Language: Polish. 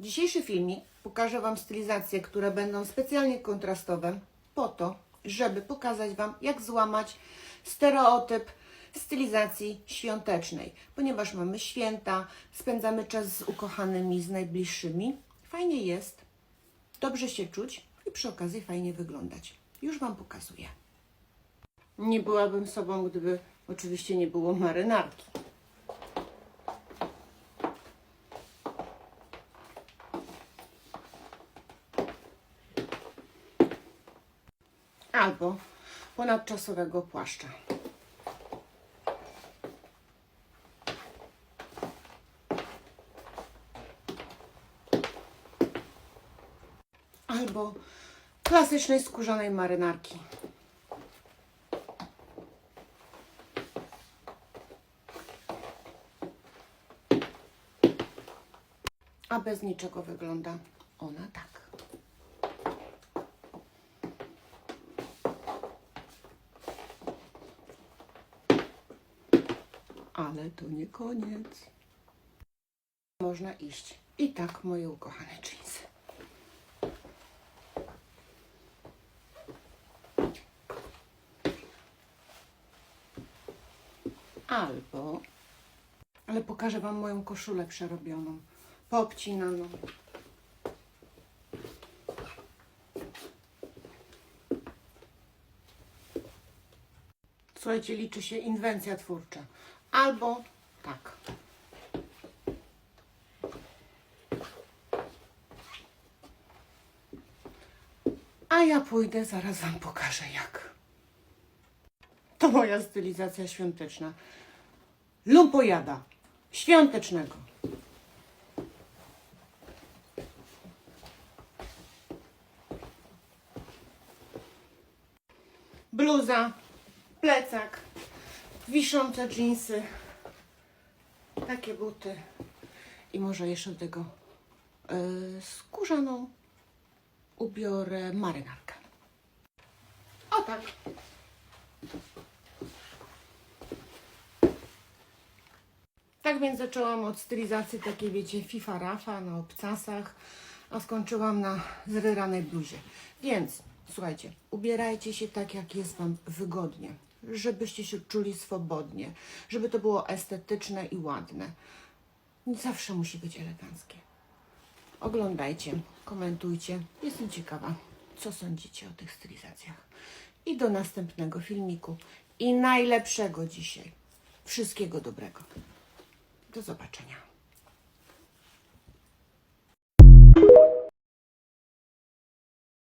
Dzisiejszy filmik pokażę Wam stylizacje, które będą specjalnie kontrastowe po to, żeby pokazać Wam, jak złamać stereotyp stylizacji świątecznej. Ponieważ mamy święta, spędzamy czas z ukochanymi, z najbliższymi. Fajnie jest dobrze się czuć i przy okazji fajnie wyglądać. Już Wam pokazuję. Nie byłabym sobą, gdyby oczywiście nie było marynarki. Albo ponadczasowego płaszcza. Albo klasycznej skórzanej marynarki. A bez niczego wygląda ona tak. Ale to nie koniec. Można iść. I tak moje ukochane jeansy. Albo, ale pokażę Wam moją koszulę przerobioną, poobcinaną. Słuchajcie, liczy się inwencja twórcza. Albo tak. A ja pójdę, zaraz Wam pokażę jak. To moja stylizacja świąteczna. Lumpojada. Świątecznego. Bluza, plecak, wiszące dżinsy, takie buty i może jeszcze do tego yy, skórzaną ubiorę marynarkę. O tak. Tak więc zaczęłam od stylizacji takiej, wiecie, FIFA Rafa na obcasach, a skończyłam na zryranej bluzie. Więc, słuchajcie, ubierajcie się tak, jak jest Wam wygodnie, żebyście się czuli swobodnie, żeby to było estetyczne i ładne. Nie zawsze musi być eleganckie. Oglądajcie, komentujcie. Jestem ciekawa, co sądzicie o tych stylizacjach. I do następnego filmiku. I najlepszego dzisiaj. Wszystkiego dobrego. Do zobaczenia.